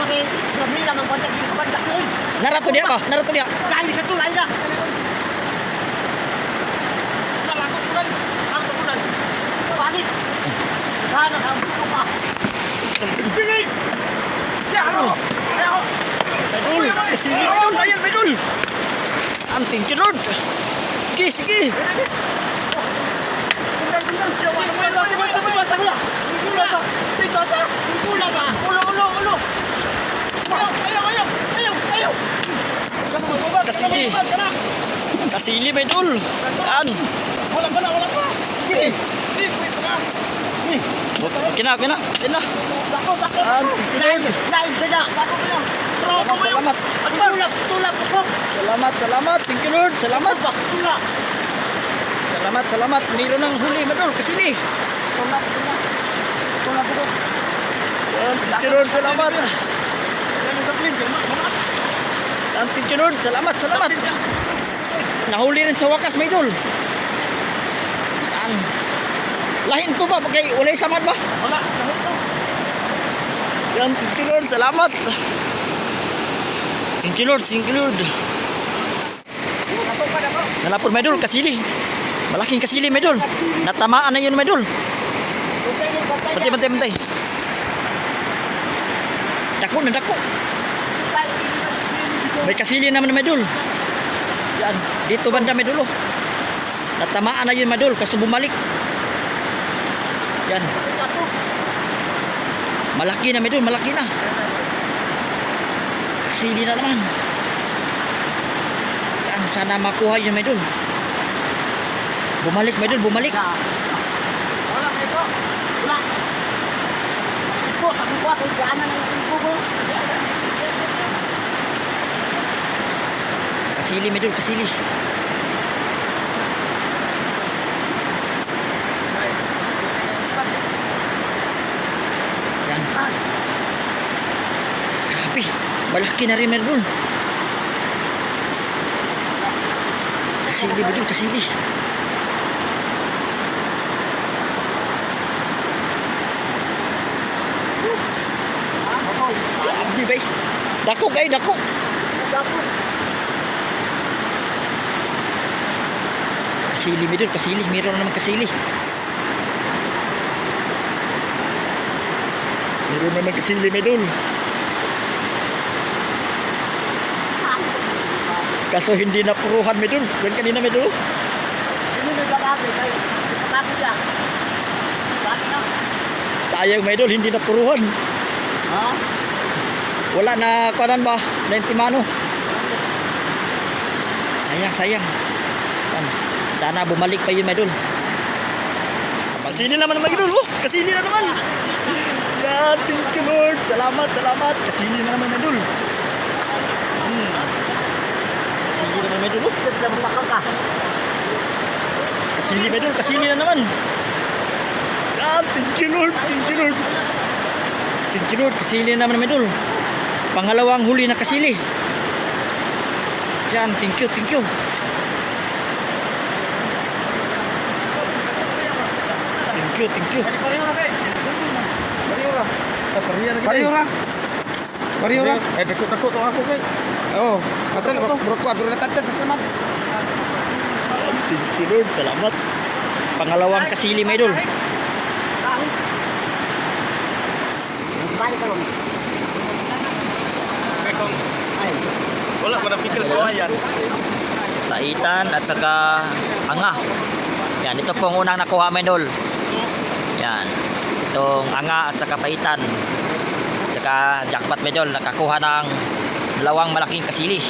pakai Berani lang ang kontak di banda ko. Narato dia ba? Narato dia. Lain satu lain dah. Dah laku bulan. Laku bulan. Balik. Sana kamu lupa. Pilih. Siapa? Ayo. Medul, sige medul, ayan medul. Anting kinod. Sige, sige. Kasili. Kasili medul. Yan. Kina, kina, kina. Salamat, salamat. Salamat, salamat. Thank you Lord. Salamat. Salamat, salamat. Mayroon ng huli medul. Kasili. Yan, Thank you Lord. Salamat. Yan, Thank you Lord. Salamat, salamat. Nahuli rin sa wakas medul. Yan. Lahin to ba? Pagkay walay samad ba? Yan, thank you Lord. Salamat. Thank you Lord. Thank you Lord. Nalapod medul, kasili. Malaking kasili medul. Natamaan na yun medul. Bantay, bantay, bantay. Dako na dako. May kasili naman na medul. Yan, dito banda medul. oh. Natamaan na yun medul kasi bumalik. Yan. Malaki na medul, malaki na. Kasili na naman. Yan, sana makuha yun medul. Bumalik medul, bumalik. Kasili medul, kasili. Yan. Grabe. Malaki na rin meron. Kasili medul, kasili. Grabe bay. Dako kay dako. Kasili medul, kasili. Meron naman kasili. Meron naman kasili medul. Kaso hindi na puruhan medul. Yan kanina medul. Sayang medul, hindi na puruhan. Wala na kanan ba? 90 mano. Sayang, sayang. Sana bumalik pa yun, Medul. Kasili naman naman, Medul. Oh, kasili na naman. Yan, thank you, Lord. Salamat, salamat. Kasili na naman, Medul. Hmm. Kasili naman, Medul. Oh. Kasili, Medul. Kasili na naman. Yan, thank you, Lord. Thank you, Lord. Thank you, Lord. Kasili na naman, Medul. Pangalawang huli na kasili. Yan, thank you, thank you. Thank you, thank you. Pareho ra. Pareho ra. Eh dako-dako to ako kay. Oh, katan bro ko abro natatan sa samat. Thank you, Lord. Salamat. Pangalawang kasili, may idol. Kay kung wala man ang pikil sa kawayan. Taitan at saka anga. Yan, ito po ang unang nakuha, idol. Yan. Itong anga at saka paitan. At saka jackpot, may idol. Nakakuha ng dalawang malaking kasili.